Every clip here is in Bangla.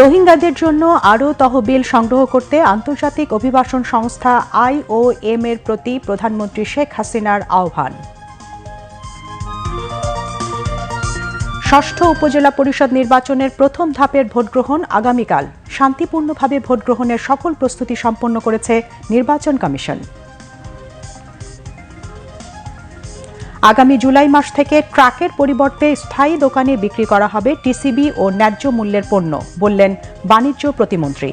রোহিঙ্গাদের জন্য আরও তহবিল সংগ্রহ করতে আন্তর্জাতিক অভিবাসন সংস্থা আইওএম এর প্রতি প্রধানমন্ত্রী শেখ হাসিনার আহ্বান। ষষ্ঠ উপজেলা পরিষদ নির্বাচনের প্রথম ধাপের ভোটগ্রহণ আগামীকাল। শান্তিপূর্ণভাবে ভোটগ্রহণের সকল প্রস্তুতি সম্পন্ন করেছে নির্বাচন কমিশন। আগামী জুলাই মাস থেকে ট্রাকের পরিবর্তে স্থায়ী দোকানে বিক্রি করা হবে টিসিবি ও ন্যায্য মূল্যের পণ্য, বললেন বাণিজ্য প্রতিমন্ত্রী।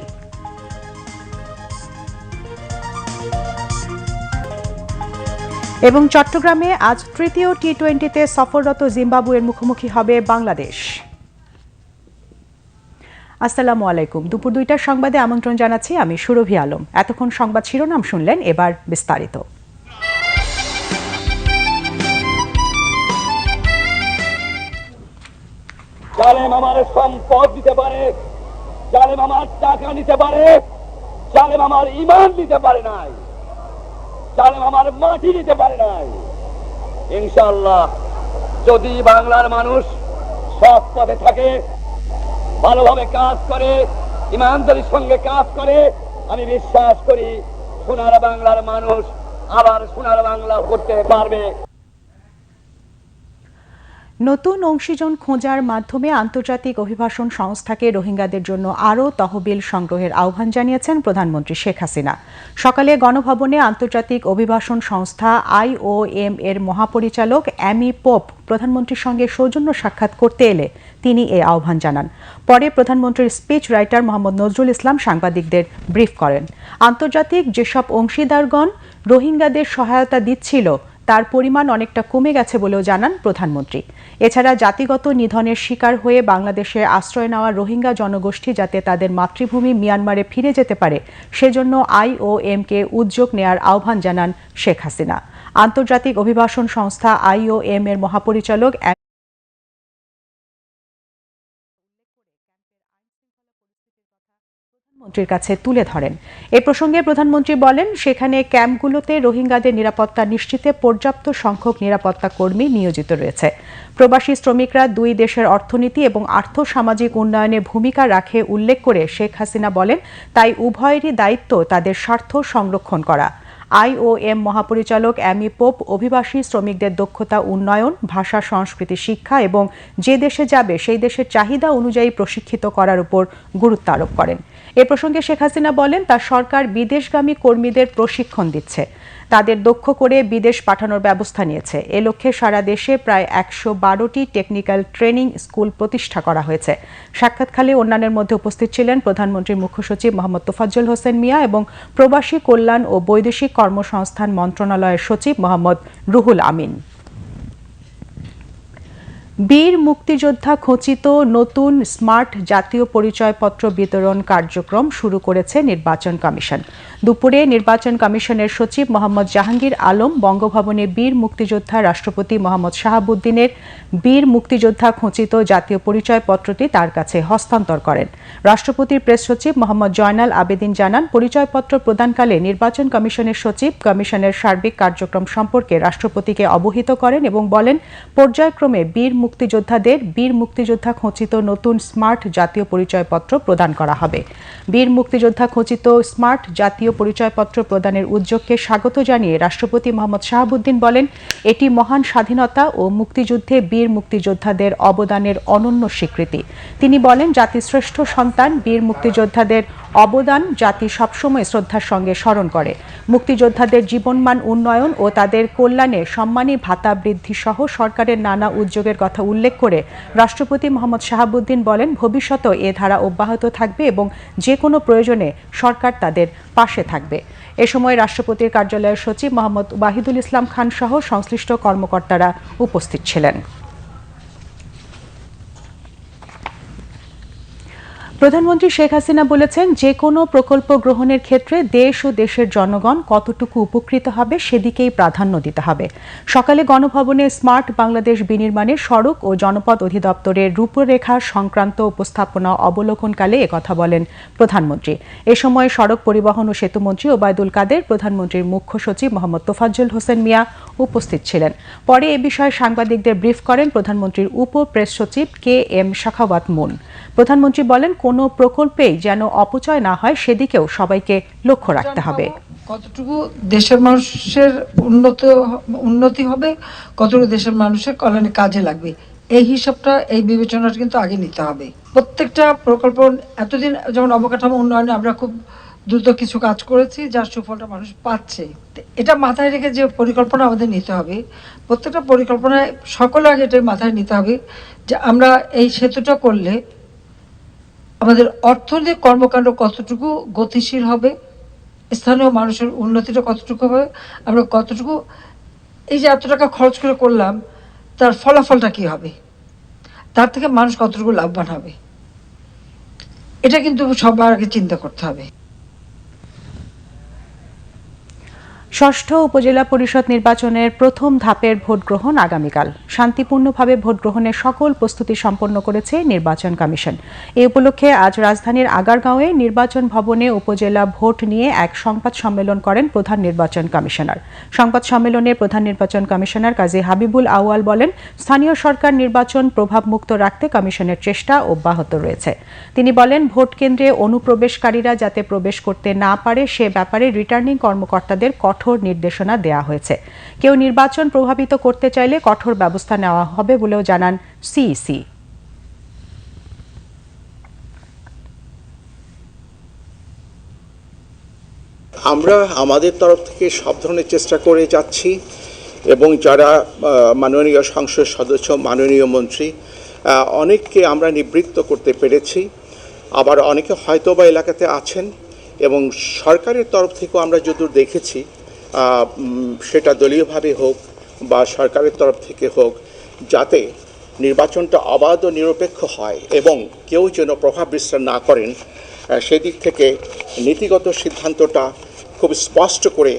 এবং চট্টগ্রামে আজ তৃতীয় টি টোয়েন্টিতে সফররত জিম্বাবুয়ের মুখোমুখি হবে বাংলাদেশ। আসসালামু আলাইকুম। দুপুর দুইটার সংবাদে আমন্ত্রণ জানাচ্ছি আমি সুরভি আলম। এতক্ষণ সংবাদ শিরোনাম শুনলেন এবার বিস্তারিত। জালেম আমার সম্পদ দিতে পারে, জালেম আমার টাকা নিতে পারে, জালেম আমার ইমান দিতে পারে নাই, জালেম আমার মাটি দিতে পারে নাই। ইনশাল্লাহ যদি বাংলার মানুষ সৎ পথে থাকে, ভালোভাবে কাজ করে ইমানদারির সঙ্গে কাজ করে, আমি বিশ্বাস করি সোনার বাংলার মানুষ আবার সোনার বাংলা করতে পারবে। নতুন অংশীজন খোঁজার মাধ্যমে আন্তর্জাতিক অভিবাসন সংস্থাকে রোহিঙ্গাদের জন্য আরও তহবিল সংগ্রহের আহ্বান জানিয়েছেন প্রধানমন্ত্রী শেখ হাসিনা। সকালে গণভবনে আন্তর্জাতিক অভিবাসন সংস্থা আইওএম এর মহাপরিচালক অ্যামি পোপ প্রধানমন্ত্রীর সঙ্গে সৌজন্য সাক্ষাৎ করতে এলে তিনি এ আহ্বান জানান। পরে প্রধানমন্ত্রীর স্পিচ রাইটার মোহাম্মদ নজরুল ইসলাম সাংবাদিকদের ব্রিফ করেন। আন্তর্জাতিক যেসব অংশীদারগণ রোহিঙ্গাদের সহায়তা দিচ্ছিল তার পরিমাণ অনেকটা কমে গেছে বলেও জানান প্রধানমন্ত্রী। এছাড়া জাতিগত নিধনের শিকার হয়ে বাংলাদেশে আশ্রয় নেওয়া রোহিঙ্গা জনগোষ্ঠী যাতে তাদের মাতৃভূমি মিয়ানমারে ফিরে যেতে পারে, সেজন্য আইওএমকে উদ্যোগ নেয়ার আহ্বান জানান শেখ হাসিনা। আন্তর্জাতিক অভিবাসন সংস্থা আইওএম এর মহাপরিচালক প্রধানমন্ত্রীর কাছে তুলে ধরেন। এ প্রসঙ্গে প্রধানমন্ত্রী বলেন, সেখানে ক্যাম্পগুলোতে রোহিঙ্গাদের নিরাপত্তা নিশ্চিতে পর্যাপ্ত সংখ্যক নিরাপত্তা কর্মী নিয়োজিত রয়েছে। প্রবাসী শ্রমিকরা দুই দেশের অর্থনীতি এবং আর্থ সামাজিক উন্নয়নে ভূমিকা রাখে উল্লেখ করে শেখ হাসিনা বলেন, তাই উভয়েরই দায়িত্ব তাদের স্বার্থ সংরক্ষণ করা। আইওএম মহাপরিচালক অ্যামি পোপ অভিবাসী শ্রমিকদের দক্ষতা উন্নয়ন, ভাষা, সংস্কৃতি, শিক্ষা এবং যে দেশে যাবে সেই দেশের চাহিদা অনুযায়ী প্রশিক্ষিত করার উপর গুরুত্ব আরোপ করেন। এ প্রসঙ্গে শেখ হাসিনা বলেন তার সরকার বিদেশগামী কর্মীদের প্রশিক্ষণ দিচ্ছে। তাদের দক্ষ করে বিদেশ পাঠানোর ব্যবস্থা নিয়েছে। এ লক্ষ্যে সারা দেশে প্রায় একশো বারোটি টেকনিক্যাল ট্রেনিং স্কুল প্রতিষ্ঠা করা হয়েছে। সাক্ষাৎকালে অন্যান্যের মধ্যে উপস্থিত ছিলেন প্রধানমন্ত্রীর মুখ্য সচিব মোহাম্মদ তোফাজ্জল হোসেন মিয়া এবং প্রবাসী কল্যাণ ও বৈদেশিক কর্মসংস্থান মন্ত্রণালয়ের সচিব মোহাম্মদ রুহুল আমিন। বীর মুক্তিযোদ্ধা খচিত নতুন স্মার্ট জাতীয় পরিচয়পত্র বিতরণ কার্যক্রম শুরু করেছে নির্বাচন কমিশন। দুপুরে নির্বাচন কমিশনের সচিব মোহাম্মদ জাহাঙ্গীর আলম, বঙ্গভবনে বীর মুক্তিযোদ্ধা রাষ্ট্রপতি মোহাম্মদ শাহাবুদ্দিনের বীর মুক্তিযোদ্ধা খচিত জাতীয় পরিচয়পত্রটি তার কাছে হস্তান্তর করেন। রাষ্ট্রপতির প্রেস সচিব মোহাম্মদ জয়নাল আবেদিন জানান, পরিচয়পত্র প্রদানকালে নির্বাচন কমিশনের সচিব কমিশনের সার্বিক কার্যক্রম সম্পর্কে রাষ্ট্রপতিকে অবহিত করেন এবং বলেন, পর্যায়ক্রমে বীর মুক্তিযোদ্ধাদের বীর মুক্তিযোদ্ধা খচিত নতুন স্মার্ট জাতীয় পরিচয়পত্র প্রদান করা হবে। বীর মুক্তিযোদ্ধা খচিত স্মার্ট জাতীয় পরিচয়পত্র প্রদানের উদ্যোগকে স্বাগত জানিয়ে রাষ্ট্রপতি মোহাম্মদ শাহাবুদ্দিন বলেন, এটি মহান স্বাধীনতা ও মুক্তিযুদ্ধে বীর মুক্তিযোদ্ধাদের অবদানের অনন্য স্বীকৃতি। তিনি বলেন জাতির শ্রেষ্ঠ সন্তান বীর মুক্তিযোদ্ধাদের অবদান জাতি সবসময় শ্রদ্ধার সঙ্গে স্মরণ করে। মুক্তিযোদ্ধাদের জীবনমান উন্নয়ন ও তাদের কল্যাণে সম্মানী ভাতা বৃদ্ধি সহ সরকারের নানা উদ্যোগের কথা উল্লেখ করে রাষ্ট্রপতি মোহাম্মদ শাহাবুদ্দিন বলেন, ভবিষ্যতেও এ ধারা অব্যাহত থাকবে এবং যে কোনো প্রয়োজনে সরকার তাদের পাশে থাকবে। এ সময় রাষ্ট্রপতির কার্যালয়ের সচিব মোহাম্মদ ওয়াহিদুল ইসলাম খান সহ সংশ্লিষ্ট কর্মকর্তারা উপস্থিত ছিলেন। প্রধানমন্ত্রী শেখ হাসিনা বলেছেন, যে কোনো প্রকল্প গ্রহণের ক্ষেত্রে দেশ ও দেশের জনগণ কতটুকু উপকৃত হবে সেদিকেই প্রাধান্য দিতে হবে। সকালে গণভবনে স্মার্ট বাংলাদেশ বিনির্মাণের সড়ক ও জনপদ অধিদপ্তরের রূপরেখা সংক্রান্ত উপস্থাপনা অবলোকনকালে একথা বলেন প্রধানমন্ত্রী। এ সময় সড়ক পরিবহন ও সেতুমন্ত্রী ওবায়দুল কাদের, প্রধানমন্ত্রীর মুখ্য সচিব মোহাম্মদ তোফাজ্জল হোসেন মিয়া উপস্থিত ছিলেন। পরে এ বিষয়ে সাংবাদিকদের ব্রিফ করেন প্রধানমন্ত্রীর উপ প্রেস সচিব কে এম শাখাওয়াত মুন। প্রধানমন্ত্রী বলেন কোন প্রকল্পেই যেন অপচয় না হয় সেদিকেও সবাইকে লক্ষ্য রাখতে হবে। কতটুকু দেশের মানুষের উন্নত উন্নতি হবে কতটুকু দেশের মানুষের কল্যাণে কাজে লাগবে এই হিসাবটা এই বিবেচনাটা কিন্তু আগে নিতে হবে। প্রত্যেকটা প্রকল্প এতদিন যেমন অবকাঠামো উন্নয়নে আমরা খুব দ্রুত কিছু কাজ করেছি যার সুফলটা মানুষ পাচ্ছে। এটা মাথায় রেখে যে পরিকল্পনা আমাদের নিতে হবে প্রত্যেকটা পরিকল্পনায় সকলে আগে এটা মাথায় নিতে হবে যে আমরা এই সেতুটা করলে আমাদের অর্থনৈতিক কর্মকাণ্ড কতটুকু গতিশীল হবে? স্থানীয় মানুষের উন্নতিটা কতটুকু হবে? আমরা কতটুকু, এই যে এত টাকা খরচ করে করলাম, তার ফলাফলটা কি হবে? তার থেকে মানুষ কতটুকু লাভবান হবে? এটা কিন্তু সবার আগে চিন্তা করতে হবে। ষষ্ঠ উপজেলা পরিষদ নির্বাচনের প্রথম ধাপের ভোট গ্রহণ আগামীকাল। শান্তিপূর্ণভাবে ভোট গ্রহণের সকল প্রস্তুতি সম্পন্ন করেছে নির্বাচন কমিশন। এ উপলক্ষে আজ রাজধানীর আগারগাঁওয়ে নির্বাচন ভবনে উপজেলা ভোট নিয়ে এক সংবাদ সম্মেলন করেন প্রধান নির্বাচন কমিশনার। সংবাদ সম্মেলনে প্রধান নির্বাচন কমিশনার কাজী হাবিবুল আউয়াল বলেন, স্থানীয় সরকার নির্বাচন প্রভাবমুক্ত রাখতে কমিশনের চেষ্টা অব্যাহত রয়েছে। তিনি বলেন, ভোট কেন্দ্রে অনুপ্রবেশকারীরা যাতে প্রবেশ করতে না পারে, সে ব্যাপারে রিটার্নিং কর্মকর্তাদের কঠোর নির্দেশনা দেওয়া হয়েছে। কেউ নির্বাচন প্রভাবিত করতে চাইলে কঠোর ব্যবস্থা নেওয়া হবে বলেও জানান সিইসি আমরা আমাদের তরফ থেকে সব ধরনের চেষ্টা করে যাচ্ছি এবং যারা মাননীয় সংসদ সদস্য, মাননীয় মন্ত্রী অনেককে আমরা নিবৃত্ত করতে পেরেছি। আবার অনেকে হয়তো বা এলাকাতে আছেন এবং সরকারের তরফ থেকেও আমরা যদুর দেখেছি সেটা দলীয়ভাবে হোক বা সরকারের তরফ থেকে হোক, যাতে নির্বাচনটা অবাধ নিরপেক্ষ হয় এবং কেউ যেন প্রভাব বিস্তার না করেন সেদিক থেকে নীতিগত সিদ্ধান্তটা খুব স্পষ্ট করে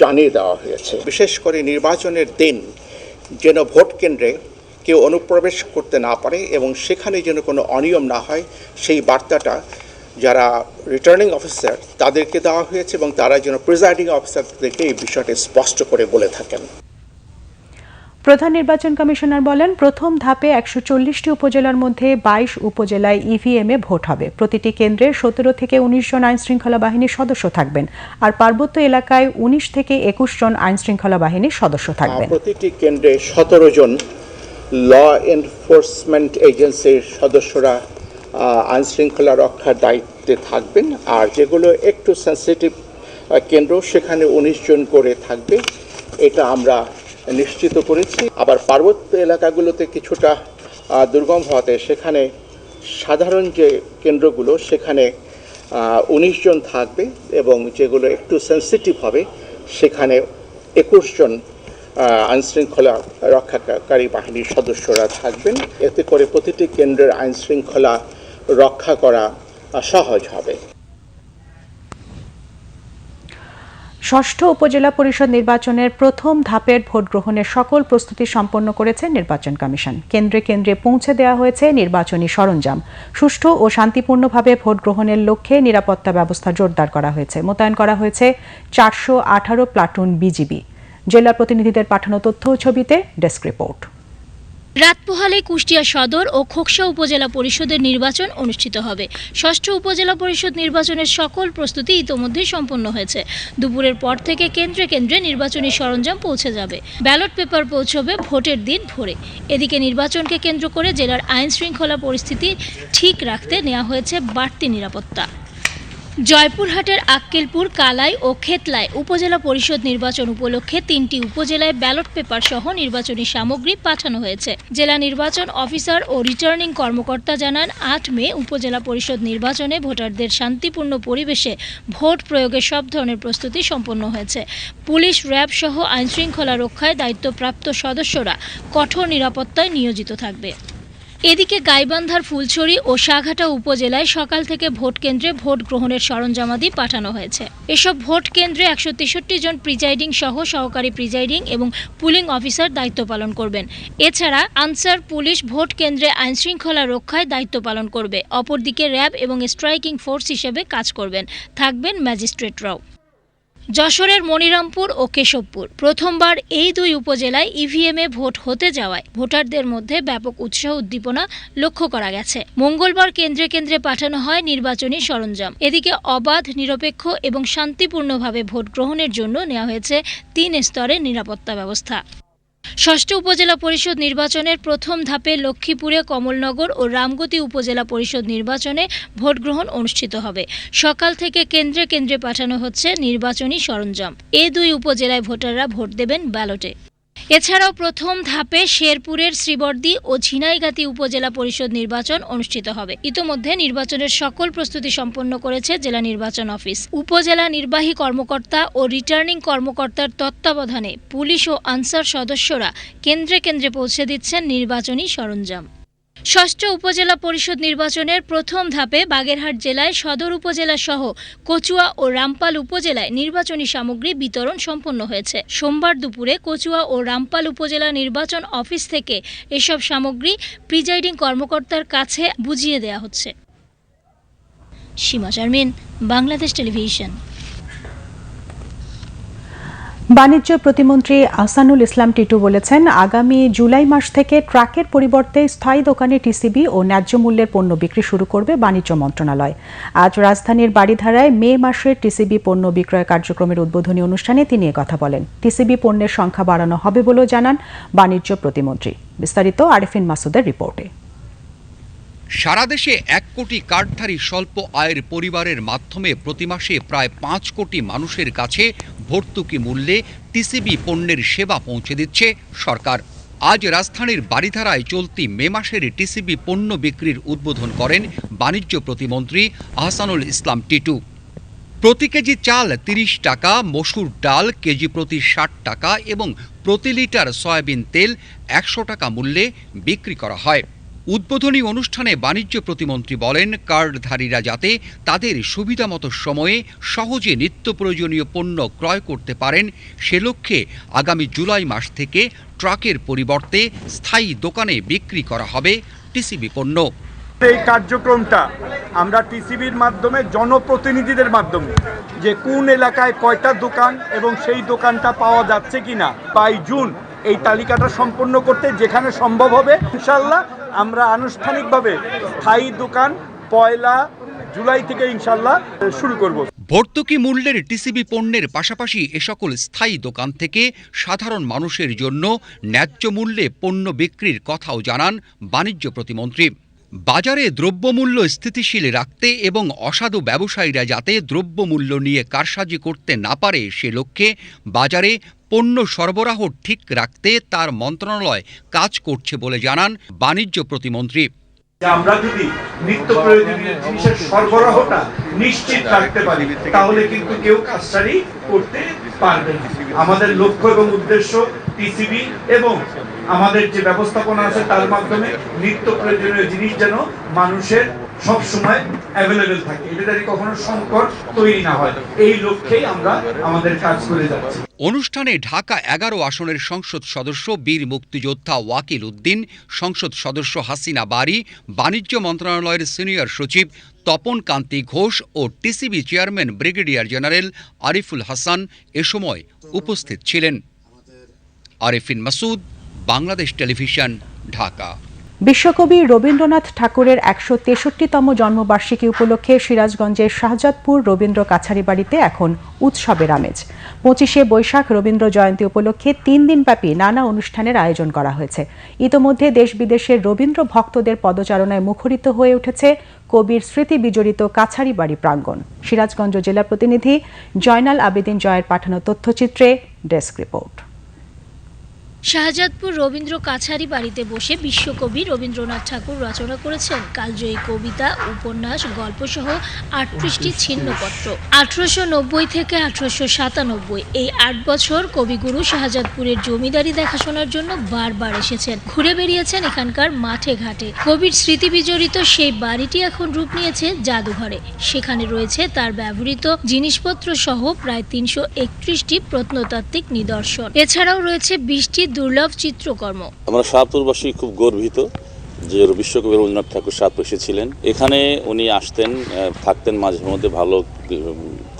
জানিয়ে দেওয়া হয়েছে। বিশেষ করে নির্বাচনের দিন যেন ভোট কেন্দ্রে কেউ অনুপ্রবেশ করতে না পারে এবং সেখানে যেন কোনো অনিয়ম না হয়, সেই বার্তাটা যারা রিটার্নিং অফিসার তাদেরকে দেওয়া হয়েছে এবং তারা যেন প্রিজাইডিং অফিসারদেরকে এই বিষয়টি স্পষ্ট করে বলে থাকেন। প্রধান নির্বাচন কমিশনার বলেন প্রথম ধাপে একশো চল্লিশটি উপজেলার মধ্যে বাইশ উপজেলায় ইভিএম এ ভোট হবে। প্রতিটি কেন্দ্রে সতেরো থেকে উনিশ জন আইন শৃঙ্খলা বাহিনীর সদস্য থাকবেন আর পার্বত্য এলাকায় উনিশ থেকে একুশ জন আইন শৃঙ্খলা বাহিনীর সদস্য থাকবেন। প্রতিটি কেন্দ্রে সতেরো জন ল এনফোর্সমেন্ট এজেন্সির সদস্যরা আইন শৃঙ্খলা রক্ষার দায়িত্বে থাকবেন, আর যেগুলো একটু সেন্সিটিভ কেন্দ্র, সেখানে উনিশ জন করে থাকবে। এটা আমরা নিশ্চিত করেছি। আবার পার্বত্য এলাকাগুলোতে কিছুটা দুর্গম হওয়াতে সেখানে সাধারণ যে কেন্দ্রগুলো, সেখানে উনিশ জন থাকবে এবং যেগুলো একটু সেন্সিটিভ হবে, সেখানে একুশ জন আইন শৃঙ্খলা রক্ষাকারী বাহিনীর সদস্যরা থাকবেন। এতে করে প্রতিটি কেন্দ্রের আইন শৃঙ্খলা রক্ষা করা সহজ হবে। ষষ্ঠ উপজেলা পরিষদ নির্বাচনের প্রথম ধাপের ভোট গ্রহণের সকল প্রস্তুতি সম্পন্ন করেছে নির্বাচন কমিশন। কেন্দ্রে কেন্দ্রে পৌঁছে দেওয়া হয়েছে নির্বাচনী সরঞ্জাম। সুষ্ঠু ও শান্তিপূর্ণভাবে ভোট গ্রহণের লক্ষ্যে নিরাপত্তা ব্যবস্থা জোরদার করা হয়েছে। মোতায়েন করা হয়েছে চারশো আঠারো প্লাটুন বিজিবি। জেলা প্রতিনিধিদের পাঠানো তথ্য ছবিতে ডেস্ক রিপোর্ট। রাত পোহালে কুষ্টিয়া সদর ও খোকসা উপজেলা পরিষদের নির্বাচন অনুষ্ঠিত হবে। ষষ্ঠ উপজেলা পরিষদ নির্বাচনের সকল প্রস্তুতি ইতোমধ্যেই সম্পন্ন হয়েছে। দুপুরের পর থেকে কেন্দ্রে কেন্দ্রে নির্বাচনী সরঞ্জাম পৌঁছে যাবে। ব্যালট পেপার পৌঁছবে ভোটের দিন ভোরে। এদিকে নির্বাচনকে কেন্দ্র করে জেলার আইন শৃঙ্খলা পরিস্থিতি ঠিক রাখতে নেওয়া হয়েছে বাড়তি নিরাপত্তা। জয়পুরহাটের আক্কেলপুর, কালাই ও খেতলায় উপজেলা পরিষদ নির্বাচন উপলক্ষে তিনটি উপজেলায় ব্যালট পেপার সহ নির্বাচনী সামগ্রী পাঠানো হয়েছে। জেলা নির্বাচন অফিসার ও রিটার্নিং কর্মকর্তা জানান, আট মে উপজেলা পরিষদ নির্বাচনে ভোটারদের শান্তিপূর্ণ পরিবেশে ভোট প্রয়োগের সব ধরনের প্রস্তুতি সম্পন্ন হয়েছে। পুলিশ, র্যাব সহ আইনশৃঙ্খলা রক্ষায় দায়িত্বপ্রাপ্ত সদস্যরা কঠোর নিরাপত্তায় নিয়োজিত থাকবে। এদিকে গাইবান্ধার ফুলছড়ি ও সাঘাটা উপজেলায় সকাল থেকে ভোট কেন্দ্রে ভোট গ্রহণের সরঞ্জামাদি পাঠানো হয়েছে। এসব ভোট কেন্দ্রে একশো তেষট্টি জন প্রিজাইডিং সহ সহকারী প্রিজাইডিং এবং পুলিং অফিসার দায়িত্ব পালন করবেন। এছাড়া আনসার পুলিশ ভোট কেন্দ্রে আইনশৃঙ্খলা রক্ষায় দায়িত্ব পালন করবে। অপরদিকে র্যাব এবং স্ট্রাইকিং ফোর্স হিসেবে কাজ করবেন। থাকবেন ম্যাজিস্ট্রেটরাও যশোরের মনিরামপুর ও কেশবপুর। প্রথমবার এই দুই উপজেলায় ইভিএমে ভোট হতে যাওয়ায় ভোটারদের মধ্যে ব্যাপক উৎসাহ উদ্দীপনা লক্ষ্য করা গেছে। মঙ্গলবার কেন্দ্রে কেন্দ্রে পাঠানো হয় নির্বাচনী সরঞ্জাম। এদিকে অবাধ, নিরপেক্ষ এবং শান্তিপূর্ণভাবে ভোট গ্রহণের জন্য নেওয়া হয়েছে তিন স্তরের নিরাপত্তা ব্যবস্থা। ষষ্ঠ উপজেলা পরিষদ নির্বাচনের প্রথম ধাপে লক্ষ্মীপুরে, কমলনগর ও রামগতি উপজেলা পরিষদ নির্বাচনে ভোটগ্রহণ অনুষ্ঠিত হবে। সকাল থেকে কেন্দ্রে কেন্দ্রে পাঠানো হচ্ছে নির্বাচনী সরঞ্জাম। এ দুই উপজেলায় ভোটাররা ভোট দেবেন ব্যালটে। এছাড়াও প্রথম ধাপে শেরপুরের শ্রীবর্দি ও ঝিনাইগাতি উপজেলা পরিষদ নির্বাচন অনুষ্ঠিত হবে। ইতোমধ্যে নির্বাচনের সকল প্রস্তুতি সম্পন্ন করেছে জেলা নির্বাচন অফিস। উপজেলা নির্বাহী কর্মকর্তা ও রিটার্নিং কর্মকর্তার তত্ত্বাবধানে পুলিশ ও আনসার সদস্যরা কেন্দ্রে কেন্দ্রে পৌঁছে দিচ্ছেন নির্বাচনী সরঞ্জাম। ষষ্ঠ উপজেলা পরিষদ নির্বাচনের প্রথম ধাপে বাগেরহাট জেলায় সদর উপজেলা সহ কচুয়া ও রামপাল উপজেলায় নির্বাচনী সামগ্রী বিতরণ সম্পন্ন হয়েছে। সোমবার দুপুরে কচুয়া ও রামপাল উপজেলা নির্বাচন অফিস থেকে এসব সামগ্রী প্রিজাইডিং কর্মকর্তার কাছে বুঝিয়ে দেওয়া হচ্ছে। সীমা শারমিন, বাংলাদেশ টেলিভিশন। বাণিজ্য প্রতিমন্ত্রী আহসানুল ইসলাম টিটু বলেছেন, আগামী জুলাই মাস থেকে ট্রাকের পরিবর্তে স্থায়ী দোকানে টিসিবি ও ন্যায্য মূল্যের পণ্য বিক্রি শুরু করবে বাণিজ্য মন্ত্রণালয়। আজ রাজধানীর বাড়িধারায় মে মাসের টিসিবি পণ্য বিক্রয় কার্যক্রমের উদ্বোধনী অনুষ্ঠানে তিনি কথা বলেন। টিসিবি পণ্যের সংখ্যা বাড়ানো হবে বলেও জানান বাণিজ্য প্রতিমন্ত্রী। বিস্তারিত আরিফিন মাসুদের রিপোর্টে। সারা দেশে এক কোটি কার্ডধারী স্বল্প আয়ের পরিবারের মাধ্যমে প্রতি মাসে প্রায় পাঁচ কোটি মানুষের কাছে ভর্তুকি মূল্যে টিসিবি পণ্যের সেবা পৌঁছে দিচ্ছে সরকার। আজ রাজধানীর বাড়িধারায় চলতি মে মাসের টিসিবি পণ্য বিক্রির উদ্বোধন করেন বাণিজ্য প্রতিমন্ত্রী আহসানুল ইসলাম টিটু। প্রতি কেজি চাল তিরিশ টাকা, মসুর ডাল কেজি প্রতি ষাট টাকা এবং প্রতি লিটার সয়াবিন তেল একশো টাকা মূল্যে বিক্রি করা হয়। উদ্বোধনী অনুষ্ঠানে বাণিজ্য প্রতিমন্ত্রী বলেন, কার্ডধারীরা যাতে তাদের সুবিধামতো সময়ে সহজে নিত্য প্রয়োজনীয় পণ্য ক্রয় করতে পারেন, সে লক্ষ্যে আগামী জুলাই মাস থেকে ট্রাকের পরিবর্তে স্থায়ী দোকানে বিক্রি করা হবে টিসিবি পণ্য। এই কার্যক্রমটা আমরা টিসিবির মাধ্যমে জনপ্রতিনিধিদের মাধ্যমে যে কোন এলাকায় কয়টা দোকান এবং সেই দোকানটা পাওয়া যাচ্ছে কিনা বাই জুন এই তালিকাটা সম্পূর্ণ করতে যেখানে সম্ভব হবে ইনশাল্লাহ আমরা আনুষ্ঠানিকভাবে স্থায়ী দোকান পয়লা জুলাই থেকে ইনশাল্লাহ শুরু করব। ভর্তুকি মূল্যের টিসিবি পণ্যের পাশাপাশি এ সকল স্থায়ী দোকান থেকে সাধারণ মানুষের জন্য ন্যায্য মূল্যে পণ্য বিক্রির কথাও জানান বাণিজ্য প্রতিমন্ত্রী। বাজারে দ্রব্যমূল্য স্থিতিশীল রাখতে এবং অসাধু ব্যবসায়ীরা যাতে দ্রব্যমূল্য নিয়ে কারসাজি করতে না পারে সে লক্ষ্যে বাজারে পণ্য সরবরাহ ঠিক রাখতে তার মন্ত্রণালয় কাজ করছে বলে জানান বাণিজ্য প্রতিমন্ত্রী। আমরা যদি নিত্য প্রয়োজনীয় জিনিসের সরবরাহটা নিশ্চিত রাখতে পারি, তাহলে কিন্তু কেউ কাজটারি করতে পারবে আমাদের লক্ষ্য এবং উদ্দেশ্য টিসিবি এবং আমাদের যে ব্যবস্থাপনা আছে তার মাধ্যমে নিত্য প্রয়োজনীয় জিনিস যেন মানুষের সব সময় অ্যাভেলেবেল থাকে। এটা যাতে কখনো সংকট তৈরি না হয়, এই লক্ষ্যেই আমরা আমাদের কাজ করে যাচ্ছি। অনুষ্ঠানে ঢাকা এগারো আসনের সংসদ সদস্য বীর মুক্তিযোদ্ধা ওয়াকিল উদ্দিন, সংসদ সদস্য হাসিনা বারি, বাণিজ্য মন্ত্রণালয়ের সিনিয়র সচিব তপন কান্তি ঘোষ ও TCB chairman brigadier general Ariful Hasan এ সময় উপস্থিত ছিলেন। আরিফিন মাসুদ বাংলাদেশ টেলিভিশন, ঢাকা। বিশ্বকবি রবীন্দ্রনাথ ঠাকুরের একশো তেষট্টিতম জন্মবার্ষিকী উপলক্ষে সিরাজগঞ্জের শাহজাদপুর রবীন্দ্র কাছারি বাড়িতে এখন উৎসবের আমেজ। পঁচিশে বৈশাখ রবীন্দ্র জয়ন্তী উপলক্ষে তিন দিনব্যাপী নানা অনুষ্ঠানের আয়োজন করা হয়েছে। ইতোমধ্যে দেশ বিদেশের রবীন্দ্র ভক্তদের পদচারণায় মুখরিত হয়ে উঠেছে কবির স্মৃতি বিজড়িত কাছারি বাড়ি প্রাঙ্গণ। সিরাজগঞ্জ জেলা প্রতিনিধি জয়নাল আবেদিন জয়ের পাঠানো তথ্যচিত্রে ডেস্ক রিপোর্ট। শাহজাদপুর রবীন্দ্র কাছারি বাড়িতে বসে বিশ্বকবি রবীন্দ্রনাথ ঠাকুর রচনা করেছেন। কালজয়ী কবিতা উপন্যাস গল্পসহ আটত্রিশটি ছিন্নপত্র। আঠারোশো নব্বই থেকে আঠারোশো সাতানব্বই এই আট বছর কবিগুরু শাহজাদপুরের জমিদারি দেখাশোনার জন্য বারবার এসেছেন। ঘুরে বেরিয়েছেন এখানকার মাঠে ঘাটে। কবির স্মৃতি বিজড়িত সেই বাড়িটি এখন রূপ নিয়েছে জাদুঘরে। সেখানে রয়েছে তার ব্যবহৃত জিনিসপত্র সহ প্রায় তিনশো একত্রিশটি প্রত্নতাত্ত্বিক নিদর্শন। এছাড়াও রয়েছে বিশটি দুর্লভ চিত্রকর্ম। আমরা সাহাপুরবাসী খুব গর্বিত যে বিশ্বকবি রবীন্দ্রনাথ ঠাকুর সাহাপুর এসেছিলেন। এখানে উনি আসতেন আহ, থাকতেন মাঝে মধ্যে ভালো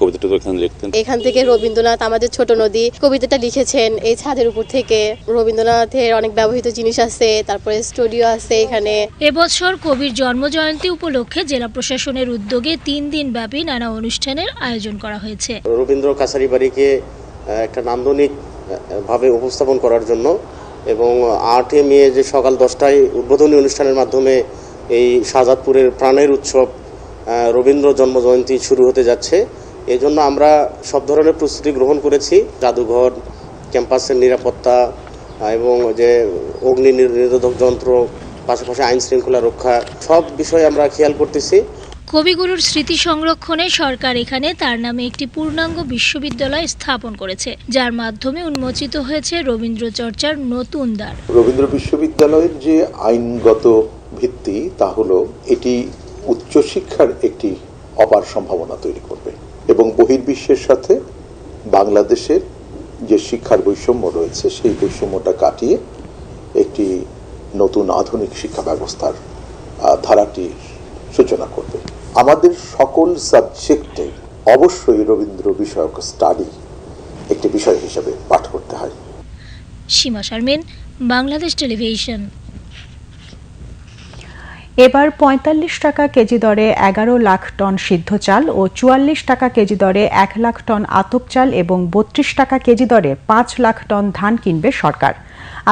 কবিতাটা তো এখানে লিখতেন। এখান থেকে রবীন্দ্রনাথ আমাদের ছোট নদী কবিতাটা লিখেছেন। এই ছাদের উপর থেকে রবীন্দ্রনাথের অনেক ব্যবহৃত জিনিস আছে তারপরে স্টুডিও আছে এখানে। এবছর কবির জন্মজয়ন্তী উপলক্ষে জেলা প্রশাসনের উদ্যোগে তিন দিন ব্যাপী নানা অনুষ্ঠানের আয়োজন করা হয়েছে। রবীন্দ্র কাছারি বাড়িকে একটা নান্দনিক ভাবে উপস্থাপন করার জন্য এবং আটই মে যে সকাল দশটায় উদ্বোধনী অনুষ্ঠানের মাধ্যমে এই শাহজাদপুরের প্রাণের উৎসব রবীন্দ্র জন্মজয়ন্তী শুরু হতে যাচ্ছে। এই জন্য আমরা সব ধরনের প্রস্তুতি গ্রহণ করেছি। জাদুঘর, ক্যাম্পাসের নিরাপত্তা এবং যে অগ্নি নির- নিরোধক যন্ত্র, পাশাপাশি আইন শৃঙ্খলা রক্ষা, সব বিষয়ে আমরা খেয়াল করতেছি। কবিগুরুর স্মৃতি সংরক্ষণে সরকার এখানে তার নামে একটি পূর্ণাঙ্গ বিশ্ববিদ্যালয় স্থাপন করেছে, যার মাধ্যমে উন্মোচিত হয়েছে রবীন্দ্র চর্চার নতুন দ্বার। রবীন্দ্র বিশ্ববিদ্যালয়ের যে আইনগত ভিত্তি, তা হলো এটি উচ্চশিক্ষার একটি অপার সম্ভাবনা তৈরি করবে এবং বহির্বিশ্বের সাথে বাংলাদেশের যে শিক্ষার বৈষম্য রয়েছে, সেই বৈষম্যটা কাটিয়ে একটি নতুন আধুনিক শিক্ষা ব্যবস্থার ধারাটির সূচনা করবে। আমাদের সকল সাবজেক্টে অবশ্যই রবীন্দ্র বিষয়ক স্টাডি একটি বিষয় হিসেবে পাঠ করতে হয়। সীমা শারমিন বাংলাদেশ টেলিভিশন। এবার পঁয়তাল্লিশ টাকা কেজি দরে এগারো লাখ টন সিদ্ধ চাল ও চুয়াল্লিশ টাকা কেজি দরে এক লাখ টন আতপ চাল এবং বত্রিশ টাকা কেজি দরে পাঁচ লাখ টন ধান কিনবে সরকার।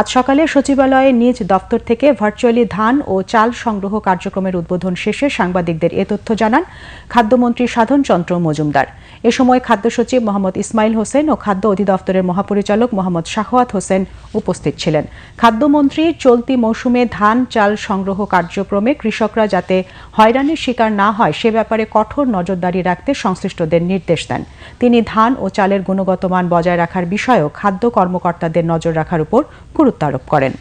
আজ সকালে সচিবালয়ে নিজ দপ্তর থেকে ভার্চুয়ালি ধান ও চাল সংগ্রহ কার্যক্রমের উদ্বোধন শেষে সাংবাদিকদের এ তথ্য জানান খাদ্যমন্ত্রী সাধন চন্দ্র মজুমদার। এ সময় খাদ্য সচিব মোহাম্মদ ইসমাইল হোসেন ও খাদ্য অধিদপ্তরের মহাপরিচালক মোহাম্মদ শাহওয়াত হোসেন উপস্থিত ছিলেন। খাদ্যমন্ত্রী চলতি মৌসুমে ধান, চাল সংগ্রহ কার্যক্রমে কৃষকরা যাতে হয়রানির শিকার না হয়, সে ব্যাপারে কঠোর নজরদারি রাখতে সংশ্লিষ্টদের নির্দেশ দেন। তিনি ধান ও চালের গুণগত মান বজায় রাখার বিষয়েও খাদ্য কর্মকর্তাদের নজর রাখার উপর গুরুত্ব আরোপ করেন।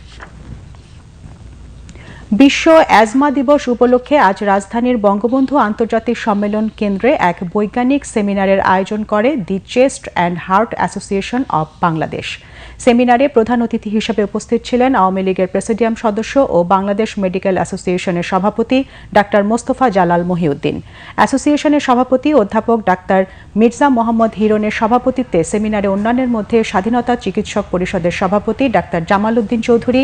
বিশ্ব অ্যাজমা দিবস উপলক্ষে আজ রাজধানীর বঙ্গবন্ধু আন্তর্জাতিক সম্মেলন কেন্দ্রে এক বৈজ্ঞানিক সেমিনারের আয়োজন করে the chest and heart association of Bangladesh. সেমিনারে প্রধান অতিথি হিসেবে উপস্থিত ছিলেন আওয়ামী লীগের প্রেসিডিয়াম সদস্য ও বাংলাদেশ মেডিকেল অ্যাসোসিয়েশনের সভাপতি ডাক্তার মোস্তফা জালাল মহিউদ্দিন। অ্যাসোসিয়েশনের সভাপতি অধ্যাপক ডাক্তার মির্জা মোহাম্মদ হিরনের সভাপতিত্বে সেমিনারে অন্যান্যের মধ্যে স্বাধীনতা চিকিৎসক পরিষদের সভাপতি ডাক্তার জামাল উদ্দিন চৌধুরী,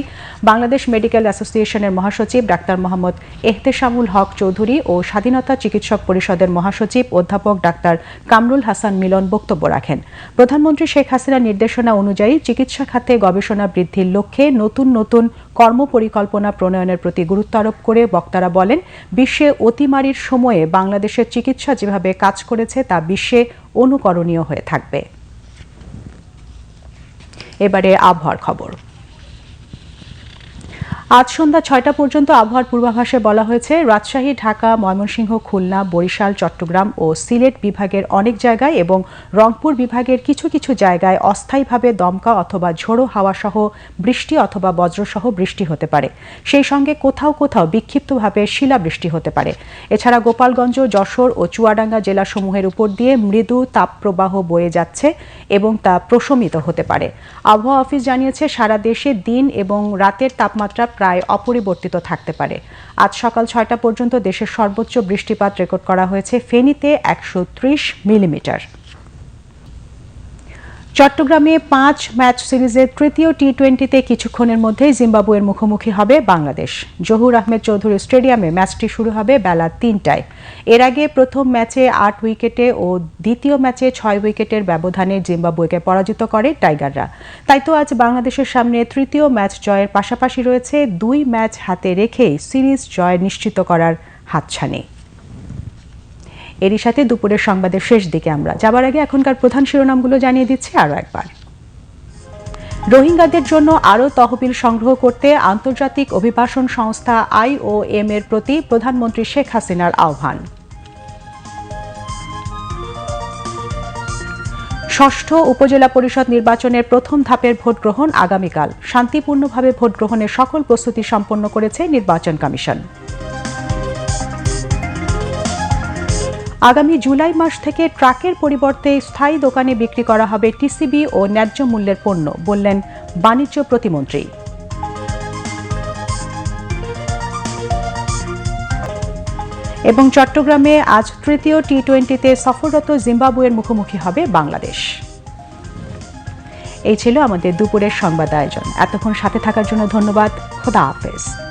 বাংলাদেশ মেডিকেল অ্যাসোসিয়েশনের মহাসচিব ডাক্তার মোহাম্মদ এহতেশামুল হক চৌধুরী ও স্বাধীনতা চিকিৎসক পরিষদের মহাসচিব অধ্যাপক ডাক্তার কামরুল হাসান মিলন বক্তব্য রাখেন। প্রধানমন্ত্রী শেখ হাসিনার নির্দেশনা অনুযায়ী চিকিৎসা খাতে গবেষণা বৃদ্ধির লক্ষ্যে নতুন নতুন কর্মপরিকল্পনা প্রণয়নের প্রতি গুরুত্ব আরোপ করে বক্তারা বলেন, বিশ্বে অতিমারির সময়ে বাংলাদেশের চিকিৎসা যেভাবে কাজ করেছে তা বিশ্বে অনুকরণীয় হয়ে থাকবে। এবারে আবহাওয়ার খবর। আজ সন্ধ্যা ছয়টা পর্যন্ত আবহাওয়ার পূর্বাভাসে বলা হয়েছে, রাজশাহী, ঢাকা, ময়মনসিংহ, খুলনা, বরিশাল, চট্টগ্রাম ও সিলেট বিভাগের অনেক জায়গায় এবং রংপুর বিভাগের কিছু কিছু জায়গায় অস্থায়ীভাবে দমকা অথবা ঝোড়ো হাওয়া সহ বৃষ্টি অথবা বজ্রসহ বৃষ্টি হতে পারে। সেই সঙ্গে কোথাও কোথাও বিক্ষিপ্তভাবে শিলাবৃষ্টি হতে পারে। এছাড়া গোপালগঞ্জ, যশোর ও চুয়াডাঙ্গা জেলাসমূহের উপর দিয়ে মৃদু তাপপ্রবাহ বয়ে যাচ্ছে এবং তা প্রশমিত হতে পারে। আবহাওয়া অফিস জানিয়েছে, সারা দেশে দিন এবং রাতের তাপমাত্রা প্রায় অপরিবর্তিত থাকতে পারে। আজ সকাল ছয়টা পর্যন্ত দেশের সর্বোচ্চ বৃষ্টিপাত রেকর্ড করা হয়েছে ফেনীতে একশো ত্রিশ মিলিমিটার। চট্টগ্রামে পাঁচ ম্যাচ সিরিজের তৃতীয় টি টোয়েন্টিতে কিছুক্ষণের মধ্যেই জিম্বাবুয়ের মুখোমুখি হবে বাংলাদেশ। জহুর আহমেদ চৌধুরী স্টেডিয়ামে ম্যাচটি শুরু হবে বেলা তিনটায়। এর আগে প্রথম ম্যাচে আট উইকেটে ও দ্বিতীয় ম্যাচে ছয় উইকেটের ব্যবধানে জিম্বাবুয়েকে পরাজিত করে টাইগাররা। তাই তো আজ বাংলাদেশের সামনে তৃতীয় ম্যাচ জয়ের পাশাপাশি রয়েছে দুই ম্যাচ হাতে রেখেই সিরিজ জয় নিশ্চিত করার হাতছানি। এরই সাথে দুপুরের সংবাদের শেষ দিকে আমরা যাবার আগে এখনকার প্রধান শিরোনামগুলো জানিয়ে দিচ্ছি আরও একবার। রোহিঙ্গাদের জন্য আরও তহবিল সংগ্রহ করতে আন্তর্জাতিক অভিবাসন সংস্থা আইওএম এর প্রতি প্রধানমন্ত্রী শেখ হাসিনার আহ্বান। ষষ্ঠ উপজেলা পরিষদ নির্বাচনের প্রথম ধাপের ভোট গ্রহণ আগামীকাল। শান্তিপূর্ণভাবে ভোট গ্রহণের সকল প্রস্তুতি সম্পন্ন করেছে নির্বাচন কমিশন। আগামী জুলাই মাস থেকে ট্রাকের পরিবর্তে স্থায়ী দোকানে বিক্রি করা হবে টিসিবি ও ন্যায্য মূল্যের পণ্য, বললেন বাণিজ্য প্রতিমন্ত্রী। এবং চট্টগ্রামে আজ তৃতীয় টি টোয়েন্টিতে সফররত জিম্বাবুয়ের মুখোমুখি হবে বাংলাদেশ। এই ছিল আমাদের দুপুরের সংবাদ আয়োজন। এতক্ষণ সাথে থাকার জন্য ধন্যবাদ। খোদা হাফেজ।